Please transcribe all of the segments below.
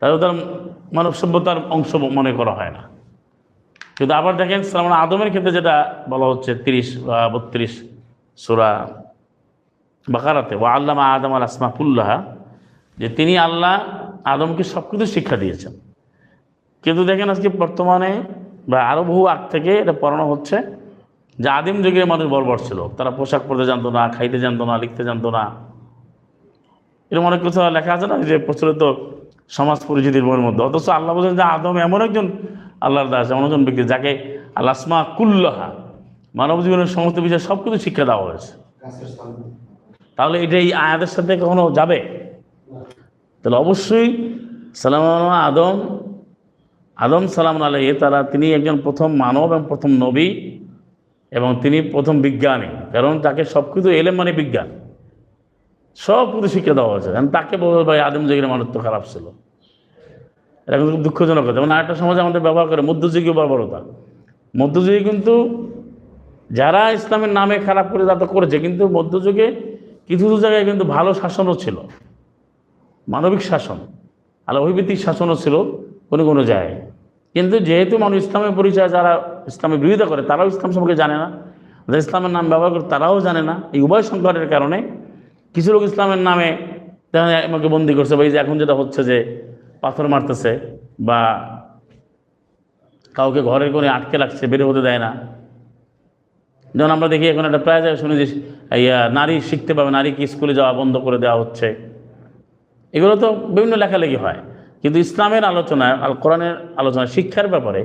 তাহলে তার মানব সভ্যতার অংশ মনে করা হয় না। কিন্তু আবার দেখেন, সালমান আদমের ক্ষেত্রে যেটা বলা হচ্ছে, তিরিশ বা বত্রিশ সুরা বাকারাতে ও আল্লামা আদম আল আসমাকুল্লাহা যে তিনি আল্লাহ আদমকে সব কিছু শিক্ষা দিয়েছেন। কিন্তু দেখেন আজকে বর্তমানে বা আরও বহু আগ থেকে এটা পড়ানো হচ্ছে যে আদিম যুগে মানুষ বর্বর ছিল। তারা পোশাক পরতে জানতো না, খাইতে জানতো না, লিখতে জানতো না। এরকম অনেক কিছু লেখা আছে না, যে প্রচলিত সমাজ পরিচিতির বইয়ের মধ্যে। অথচ আল্লাহ বলছেন যে আদম এমন একজন আল্লাহর দাস, এমন একজন ব্যক্তি যাকে আল্লাহ আসমা কুল্লাহা, মানব জীবনের সমস্ত বিষয়ে সব কিছু শিক্ষা দেওয়া হয়েছে। তাহলে এটা এই আয়াতের সাথে কখনো যাবে? তাহলে অবশ্যই সালাম আদম। আদম সালাম আলাই তারা তিনি একজন প্রথম মানব এবং প্রথম নবী এবং তিনি প্রথম বিজ্ঞানী। কারণ তাকে সব কিছু এলেম মানে বিজ্ঞান। সব কিছু শিক্ষা দেওয়া হয়েছে। কারণ তাকে বলবে ভাই, আদিম যুগের মানুষ তো খারাপ ছিল। এটা কিন্তু খুব দুঃখজনক কথা। যেমন আরেকটা সমাজে আমাদের ব্যবহার করে মধ্যযুগীয় বর্বরতা মধ্যযুগে কিন্তু যারা ইসলামের নামে খারাপ করে তা তো করেছে, কিন্তু মধ্যযুগে কিছু কিছু জায়গায় কিন্তু ভালো শাসনও ছিল। মানবিক শাসন। আলোভিত্তিক শাসনও ছিল কোনো কোনো জায়গায়। কিন্তু যেহেতু মানুষ ইসলামের পরিচয়, যারা ইসলামের বিরোধিতা করে, তারাও ইসলাম সম্পর্কে জানে না। যারা ইসলামের নাম ব্যবহার করে, তারাও জানে না। এই উভয় সংকটের কারণে কিছু লোক ইসলামের নামে দেখা যায় আমাকে বন্দি করছে, বা এই যে এখন যেটা হচ্ছে যে পাথর মারতেছে বা কাউকে ঘরের করে আটকে রাখছে, বের হতে দেয় না। যেমন আমরা দেখি এখন একটা প্রায় জায়গায় শুনি যে ইয়া নারী শিখতে পাবে নারীকে স্কুলে যাওয়া বন্ধ করে দেওয়া হচ্ছে। এগুলো তো বিভিন্ন লেখালেখি হয়। কিন্তু ইসলামের আলোচনায় আল কোরআনের আলোচনা, শিক্ষার ব্যাপারে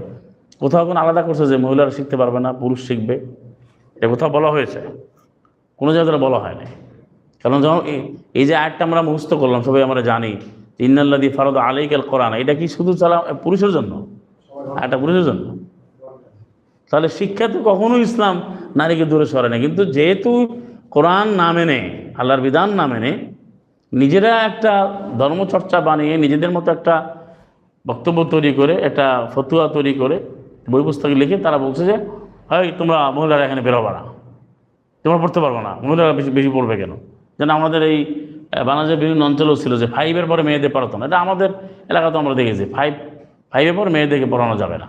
কোথাও কোনো আলাদা করছে যে মহিলারা শিখতে পারবে না, পুরুষ শিখবে, এটা কোথাও বলা হয়েছে। কোনো জায়গায় বলা হয়নি। কারণ এই যে আয়টা আমরা মুখস্থ করলাম, সবাই আমরা জানি ইন্নাল্লাদি ফারদ আলাইকাল কোরআন। এটা কি শুধু চালা পুরুষের জন্য? একটা পুরুষের জন্য। তাহলে শিক্ষা তো কখনো ইসলাম নারীকে দূরে সরে না। কিন্তু যেহেতু কোরআন না মেনে, আল্লাহর বিধান না মেনে, নিজেরা একটা ধর্মচর্চা বানিয়ে, নিজেদের মতো একটা বক্তব্য তৈরি করে, একটা ফতুয়া তৈরি করে, বই পুস্তক লিখে তারা বলছে যে হয় তোমরা মহিলারা এখানে বেরোবা না। তোমরা পড়তে পারব না। মহিলারা বেশি বেশি পড়বে কেন? যেন আমাদের এই বাংলাদেশের বিভিন্ন অঞ্চলেও ছিল যে ফাইভের পরে মেয়েদের পড়াতো না। এটা আমাদের এলাকাতে আমরা দেখেছি ফাইভ ফাইভের পর মেয়েদেরকে পড়ানো যাবে না।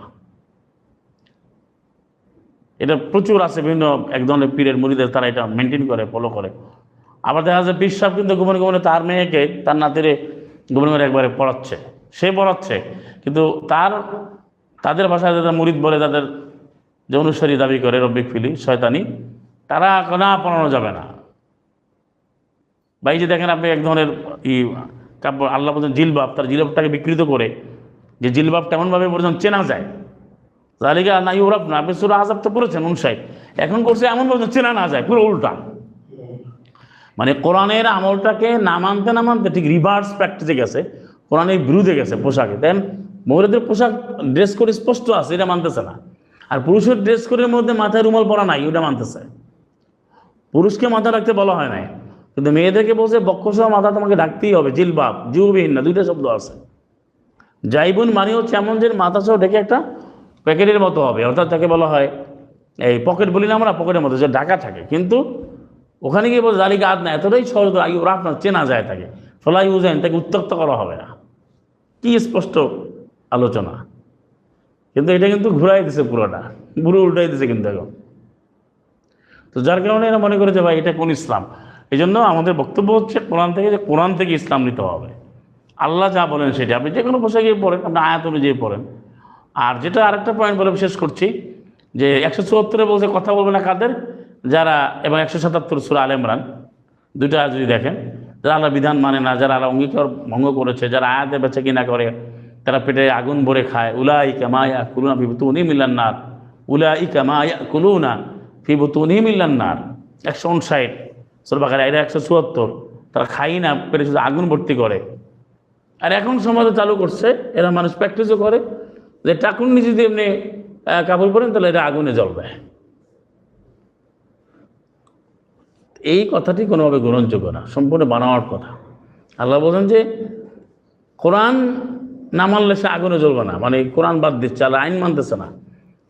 এটা প্রচুর আছে, বিভিন্ন এক ধরনের পীরের মুড়িদের তারা এটা মেনটেন করে ফলো করে। আবার দেখা যাচ্ছে সাহেব কিন্তু গোপনে গোপনে তার মেয়েকে, তার নাতিরে গোপনে গোপনে একবারে পড়াচ্ছে। সে পড়াচ্ছে, কিন্তু তার, তাদের ভাষায় যাদের মুরিদ বলে, তাদের যে অনুসারী দাবি করে রব্বিক ফিলি, শয়তানি, তারা না পড়ানো যাবে না। বা এই যে দেখেন আপনি এক ধরনের ই কাপড় আল্লাহ বলছেন জিলবাব, তার জিলবাবটাকে বিকৃত করে, যে জিলবাবটা এমনভাবে পর্যন্ত চেনা যায়। জালিকা না ইউরোপ না আপনি সুরা আজাব তো পড়েছেন উনসাই এখন করছে এমন বলছেন চেনা না যায়, পুরো উল্টা। মানে কোরআনের আমলটাকে না মানতে না মানতে ঠিক রিভার্স প্র্যাকটিসে গেছে, কোরআনের বিরুদ্ধে গেছে পোশাকে। দেন মহিলাদের পোশাক ড্রেস করে স্পষ্ট আছে, এটা মানতেছে না। আর পুরুষের ড্রেস কোডের মধ্যে মাথায় রুমাল পরা নাই, ওটা মানতেছে। পুরুষকে মাথা রাখতে বলা হয় নাই। কিন্তু মেয়েদেরকে বলছে, বক্ষসহ মাথা তোমাকে ঢাকতেই হবে, জিলবাব জিউবিহীন না, দুইটা শব্দ আছে। জাইবুন মানে হচ্ছে এমন যে মাথা সহ ঢেকে একটা প্যাকেটের মতো হবে, অর্থাৎ তাকে বলা হয়, এই পকেট বলি না আমরা, পকেটের মতো, যে ঢাকা থাকে। কিন্তু ওখানে গিয়ে বলছে জালিকা আদ না, এতটাই সহজ আগে ওরা আপনার চেনা যায় তাকে। ফলা ইউজেন তাকে উত্তক্ত করা হবে না। কি স্পষ্ট আলোচনা। কিন্তু এটা কিন্তু ঘুরাই দিছে পুরোটা পুরো উল্টাই দিছে কিন্তু এখন। তো যার কারণে এরা মনে করে যে ভাই, এটা কোন ইসলাম? এই জন্য আমাদের বক্তব্য হচ্ছে কোরআন থেকে যে কোরআন থেকে ইসলাম নিতে হবে। আল্লাহ যা বলেন সেটা আপনি যে কোনো পোশাকে পড়েন আপনি আয়াত অনুযায়ী পড়েন আর যেটা আরেকটা পয়েন্ট বলে শেষ করছি, যে একশো চুয়াত্তরে বলছে, কথা বলবে না কাদের? যারা, এবং একশো সাতাত্তর সুরা আল ইমরান, দুইটা যদি দেখেন, যারা আল্লাহ বিধান মানে না, যারা আল্লাহ অঙ্গীকার ভঙ্গ করেছে, যারা আয়াতে বেচে কিনা করে, তারা পেটে আগুন ভরে খায়। উলাই কামায়া কুলুনা ফিবতুনি মিল্লান্নার উলাই কামায়া কুলুনা ফিবতুনি মিল্লান্নার একশো উনষাট সরবাকার এরা একশো চুয়াত্তর। তারা খাই না, পেটে শুধু আগুন ভর্তি করে। আর এখন সমাজে চালু করছে, এরা মানুষ প্র্যাকটিসও করে। যে টাকুন নিচে যদি এমনি কাপড় পরেন, তাহলে এটা আগুনে জ্বলবে। এই কথাটি কোনোভাবে গ্রহণযোগ্য না, সম্পূর্ণ বানাওয়ার কথা। আল্লাহ বলেন যে, কোরআন না মানলে সে আগুনে জ্বলবে না। মানে কোরআন বাদ দিচ্ছে, আল্লাহ আইন মানতেছে না।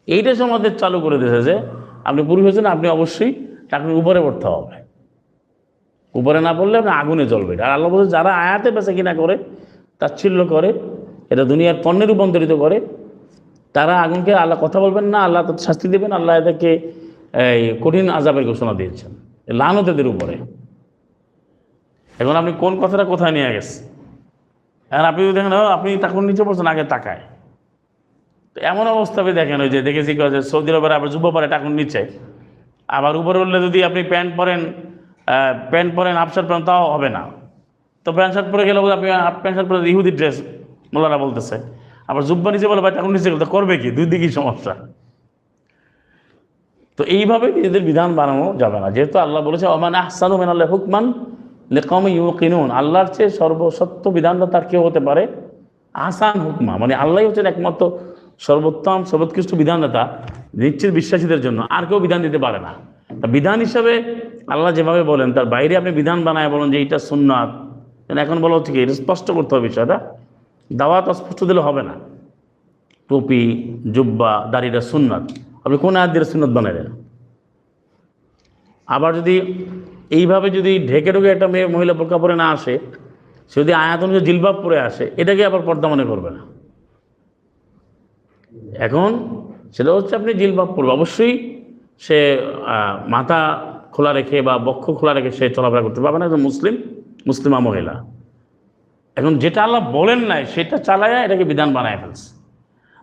এইটা সমাজের চালু করে দিয়েছে যে, আপনি পুরুষ হয়েছেন, আপনি অবশ্যই টাকুন উপরে পড়তে হবে। উপরে না পড়লে আপনি আগুনে জ্বলবে। আর আল্লাহ বলছে, যারা আয়াতে বেঁচে কিনা করে, তাচ্ছিল্য করে, এটা দুনিয়ার পণ্যে রূপান্তরিত করে, তারা আগুনকে আল্লাহ কথা বলবেন না, আল্লাহ শাস্তি দেবেন, আল্লাহ এদেরকে, এই কঠিন আজাবের ঘোষণা দিয়েছেন। লানতেদের উপরে। এখন আপনি কোন কথাটা কোথায় নিয়ে গেছে এখন আপনি যদি দেখেন আপনি তখন নিচে পড়ছেন, আগে তাকায়। তো এমন অবস্থা আপনি দেখেন, ওই যে দেখেছি সৌদি আরবের আবার যুব পরে টাকুন নিচে। আবার উপরে উঠলে যদি আপনি প্যান্ট পরেন প্যান্ট পরেন হাফ শার্ট পরেন তাও হবে না। তো প্যান্ট শার্ট পরে গেলে আপনি প্যান্ট শার্ট পরে ইহুদি ড্রেস মোল্লারা বলতেছে। আবার জুব্বা নিচে বলে, ভাই নিচে গেলে করবে কি? দুই দিকেই সমস্যা। তো এইভাবে নিজেদের বিধান বানানো যাবে না। যেহেতু আল্লাহ বলেছে অমান আহসানু মেন আল্লাহ হুকমান লেকম ইউ কিনুন আল্লাহর চেয়ে সর্বসত্য বিধানটা তার কেউ হতে পারে? আসান হুকমা। মানে আল্লাহ হচ্ছেন একমাত্র সর্বোত্তম, সর্বোৎকৃষ্ট বিধানদাতা, নিশ্চিত বিশ্বাসীদের জন্য। আর কেউ বিধান দিতে পারে না। তা বিধান হিসাবে আল্লাহ যেভাবে বলেন, তার বাইরে আপনি বিধান বানায় বলেন যে এইটা সুন্নাত এখন বলা হচ্ছে কি, এটা স্পষ্ট করতে হবে বিষয়টা। দাওয়াত অস্পষ্ট দিলে হবে না। টুপি, জুব্বা, দাড়িটা সুন্নাত। আপনি কোন আয়াত দিয়ে সুন্নত বানাইলেন আবার যদি এইভাবে যদি ঢেকে ঢুকে একটা মেয়ে, মহিলা বোরকা পরে না আসে, সে যদি আয়াত অনুযায়ী জিলবাব পরে আসে, এটাকে আবার পর্দা মনে করবে না। এখন সেটা হচ্ছে আপনি জিলবাব পরবে। অবশ্যই সে মাথা খোলা রেখে বা বক্ষ খোলা রেখে সে চলাফেরা করতে পারবে না, একজন মুসলিম, মুসলিমা মহিলা। এখন যেটা আল্লাহ বলেন নাই, সেটা চালায় এটাকে বিধান বানায় ফেলছে।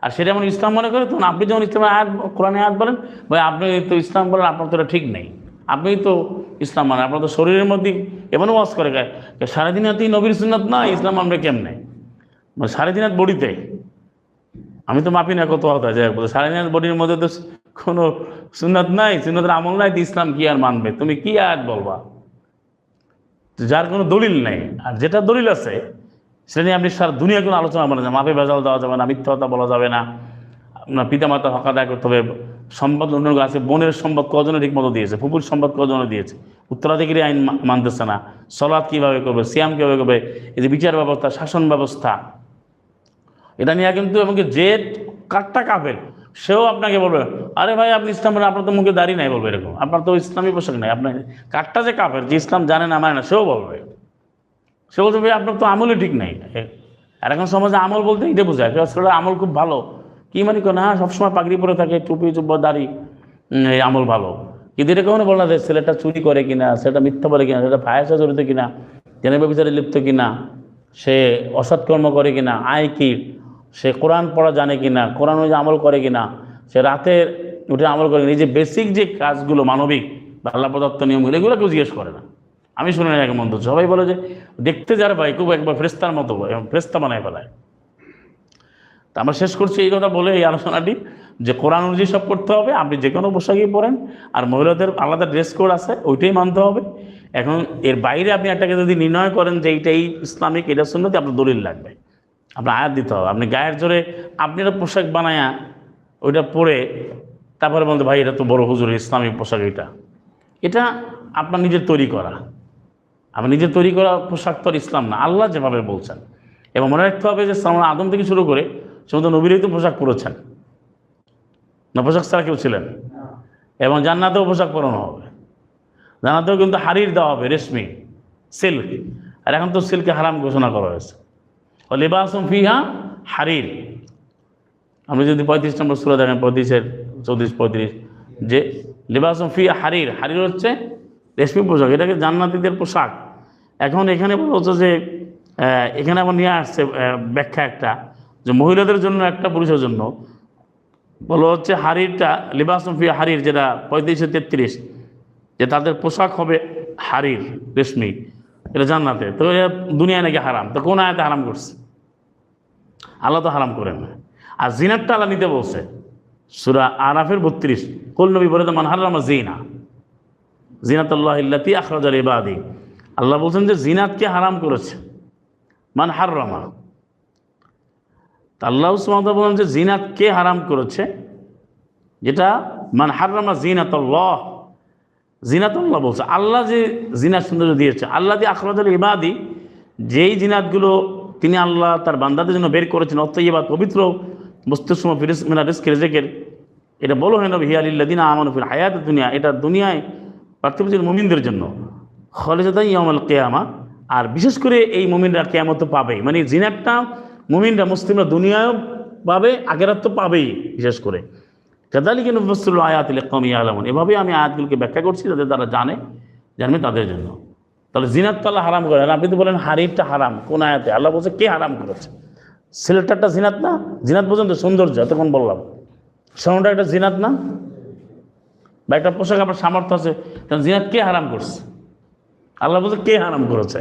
আর সেটা যেমন ইসলাম মনে করে, তখন আপনি যখন ইসলামের আয়াত কোরআনে আয়াত বলেন, ভাই আপনি তো ইসলাম বলেন, আপনার তো এটা ঠিক নেই। আপনি তো ইসলাম মানে আপনার তো শরীরের মধ্যে এমনও ওয়াজ করে গায়ে সাড়ে দিন হাতেই নবীর সুন্নাত না ইসলাম আমরা কেমনে? মানে সাড়ে দিন হাত বডিতে। আমি তো মাপি না কত হতা যায় সাড়ে দিন হাত বডির মধ্যে তো কোনো সুন্নাত নাই, সুন্নাতের আমল নাই, তো ইসলাম কি আর মানবে? তুমি কি আয়াত বলবা? যার কোনো দলিল নেই। আর যেটা দলিল আছে, সেটা নিয়ে আপনি সারা দুনিয়া কোনো আলোচনা যায় মাপে ভেজাল দেওয়া যাবে না, মিথ্যা বলা যাবে না। আপনার পিতামাতা হক আদায় করতে হবে, সম্পদ অন্য আছে, বোনের সম্পদ কজনে ঠিক মতো দিয়েছে ফুপুর সম্পদ কজনে দিয়েছে, উত্তরাধিকারী আইন মানতেছে না সলাদ কীভাবে করবে, সিয়াম কীভাবে করবে, এই যে বিচার ব্যবস্থা, শাসন ব্যবস্থা, এটা নিয়ে কিন্তু এমনকি যে কাঠটা কাফের। সেও আপনাকে বলবে আরে ভাই আপনি ইসলাম বলেন, আপনার তো মুখে দাঁড়িয়ে নাই বলবে এরকম। আপনার তো ইসলামী পোশাক নাই। আপনার কাঠটা যে কাপের যে ইসলাম জানে না মানে না সেও বলবে। সে বলছে ভাই আপনার তো আমলই ঠিক নেই। আর এখন সমাজে আমল বলতে এটা বোঝায় আসলে আমল খুব ভালো। কি মানে কেউ না সবসময় পাগড়ি পরে থাকে টুপি চুব্বা দাড়ি এই আমল ভালো। কিন্তু এটা কখনো বলে না যে ছেলেটা চুরি করে কিনা সেটা মিথ্যা বলে কিনা সেটা ফায়াসা জড়িত কিনা জেনেবে বিচারে লিপ্ত কিনা সে অসৎকর্ম করে কিনা আয় কি? সে কোরআন পড়া জানে কিনা, কোরআন অনুযায়ী আমল করে কিনা, সে রাতে উঠে আমল করে এই যে বেসিক যে কাজগুলো মানবিক আল্লাহ প্রদত্ত নিয়মগুলো, এগুলো কেউ জিজ্ঞেস করে না। আমি শুনে না একে মন্দ সবাই বলে যে দেখতে যারা ভাই, খুব একবার ফ্রেস্তার মতো ফ্রেস্তা বানায় ফেলায়। তা আমরা শেষ করছি, এই কথা বলে এই আলোচনাটি, যে কোরআন অনুযায়ী সব করতে হবে, আপনি যে কোনো পোশাকই পরেন, আর মহিলাদের আলাদা ড্রেস কোড আছে, ওইটাই মানতে হবে। এখন এর বাইরে আপনি একটাকে যদি নির্ণয় করেন যে এইটাই ইসলামিক, এটা শুনতে আপনার দলিল লাগবে। আপনার আয়াত দিতে হবে। আপনি গায়ের জোরে আপনি একটা পোশাক বানায়া ওইটা পরে তারপরে বলতে, ভাই, এটা তো বড় হুজুর ইসলামিক পোশাক এটা। এটা আপনার নিজের তৈরি করা। আপনি নিজের তৈরি করা পোশাক তো ইসলাম না। আল্লাহ যেভাবে বলছেন। এবং মনে রাখতে হবে যে সালমান আদম থেকে শুরু করে সমস্ত নবীরাই তো পোশাক পরেছেন। না, পোশাক ছাড়া কেউ ছিলেন? এবং জান্নাতেও পোশাক পরানো হবে। জান্নাতেও কিন্তু হারির দেওয়া হবে রেশমি, সিল্ক। আর এখন তো সিল্কে হারাম ঘোষণা করা হয়েছে। লেবাসম ফিহা হারির। আপনি যদি পঁয়ত্রিশ নম্বর সুরা দেখেন, পঁয়ত্রিশের চৌত্রিশ, পঁয়ত্রিশ, যে লেবাসম ফি হারির হারির হচ্ছে রেশমি পোশাক, এটাকে জান্নাতিদের পোশাক। এখন এখানে বলা হচ্ছে যে এখানে আবার নিয়ে আসছে ব্যাখ্যা একটা, যে মহিলাদের জন্য একটা পুরুষের জন্য। বলা হচ্ছে হারিরটা লিবাসম ফি হারির, যেটা পঁয়ত্রিশে তেত্রিশ, যে তাদের পোশাক হবে হারির, রেশমি, এটা জান্নাতে তো এটা দুনিয়ায় নাকি হারাম। তো কোন আয়াতে হারাম করছে? আল্লাহ তো হারাম করেন না। আর জিনারটা আল্লাহ নিতে বলছে। সুরা আরাফের বত্রিশ, কুল নবী বলে মান হারাম জিনা। জিনাতুল্লাহ ইল্লাতি আখরাজাল ইবাদি। আল্লাহ বলছেন যে জিনাতকে হারাম করেছে। মান হাররামা। আল্লাহ সুমাত বলেন যে জিনাত কে হারাম করেছে, যেটা মান হাররামা জিনাতুল্লাহ। জিনাতুল্লাহ বলছে, আল্লাহ যে জিনাত সৌন্দর্য দিয়েছে, আল্লাহ দিয়ে আখরাজাল ইবাদি, যেই জিনাতগুলো তিনি আল্লাহ তার বান্দাদের জন্য বের করেছেন অত্যইবাদ পবিত্র, মস্তিষ্ক ফিরিস মিনা রিস্ক রেজেকের। এটা বলো নবী হিয়ালিল্লাদিন আমানু ফিল হায়াত দুনিয়া, এটা দুনিয়ায় পার্থিব মুমিনদের জন্য। খলেজাদাই ইয়ামাল কেয়ামা, আর বিশেষ করে এই মুমিনরা কেয়ামত পাবে মানে জিনারটা মুমিনরা, মুসলিমরা দুনিয়ায় পাবে আগেরাত তো পাবেই, বিশেষ করে। কাদালিকে নফসুল আয়াতিল কমি আলমন এভাবে আমি আয়াতগুলোকে ব্যাখ্যা করছি, যাতে তারা জানে, জানবে তাদের জন্য। তাহলে জিনাত তো আল্লাহ হারাম করেন আপনি তো বলেন হারিরটা হারাম, কোন আয়াতে? আল্লাহ বলছে, কে হারাম করেছে? সিলেক্টারটা জিনাত না? জিনাত পর্যন্ত সৌন্দর্য, এতক্ষণ বললাম। সোনাটা একটা জিনাত না? বা একটা পোশাক আপনার সামর্থ্য আছে জিনাত কে হারাম করছে? আল্লাহ বলছে, কে হারাম করেছে?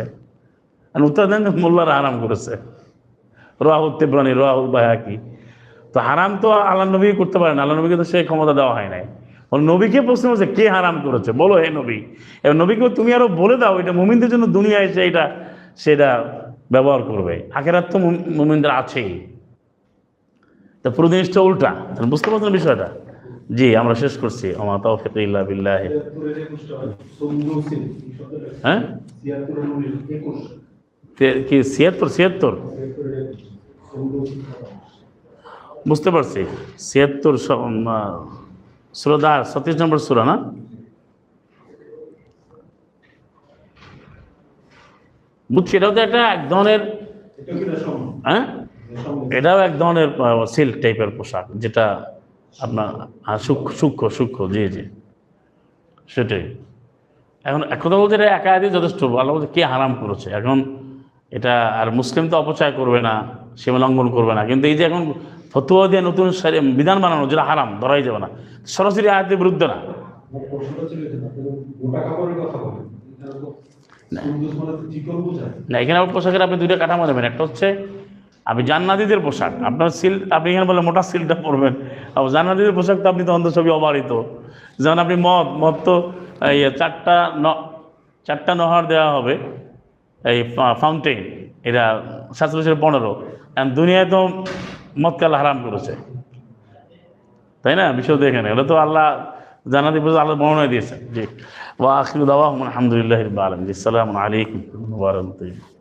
আর উত্তর দেন, মোল্লারা হারাম করেছে। রাহুল তেবরানি রাহুল বাহাকি তো হারাম তো আল্লাহ নবী করতে পারেন আল্লাহ নবীকে তো সেই ক্ষমতা দেওয়া হয় নাই। নবীকে প্রশ্ন হচ্ছে কে হারাম করেছে? বলো হে নবী। এবার নবীকে তুমি আরও বলে দাও, এটা মুমিনদের জন্য দুনিয়া এসে এটা, সেটা ব্যবহার করবে। আখেরাত তো মুম- মুমিনদের আছেই। তো পুরো জিনিসটা উল্টা বুঝতে পারছেন বিষয়টা? জি, আমরা শেষ করছি। আমার তাও ফেতে ইল্লা বিল্লাহ। হ্যাঁ? কি, ছিয়াত্তর ছিয়াত্তর? বুঝতে পারছি। ছিয়াত্তর সুরদা সতীশ নম্বর সুরা না বুঝছি এটাও তো একটা এক ধরনের হ্যাঁ? এটাও এক ধরনের সিল্ক টাইপের পোশাক যেটা আপনার হ্যাঁ, সূক্ষ্ম সূক্ষ্ম সূক্ষ্ম জি জি। সেটাই। এখন এক কথা বলতে এটা একা একাধিক যথেষ্ট আল্লাহ বলছে কে হারাম করেছে? এখন এটা আর মুসলিম তো অপচয় করবে না সীমা লঙ্ঘন করবে না। কিন্তু এই যে এখন ফতুয়া দিয়ে নতুন বিধান বানানো, যেটা হারাম, ধরাই যাবে না। সরাসরি আয়াতের বিরুদ্ধে না। না। এখানে আবার পোশাকের আপনি দুইটা কাঠামো দেবেন। একটা হচ্ছে, আপনি জান্নাতিদের পোশাক। আপনার সিল আপনি এখানে বলে মোটা সিলটা পরবেন। আর জান্নাতিদের পোশাক তো আপনি তো অন্ধ ছবি অবারিত। যেমন আপনি মদ মদ তো, এই চারটা ন চারটা নহর দেওয়া হবে। এই ফাউন্টেন এটা সাতচল্লিশের পনেরো। দুনিয়ায় তো মদ কাল হারাম করেছে। তাই না? বিষয় এখানে। এটা তো আল্লাহ জানাতে পর্যন্ত আল্লাহ বর্ণনা দিয়েছেন। জি। ওয়া আখির দাওয়া আলহামদুলিল্লাহ আলম জি আসসালামু আলাইকুম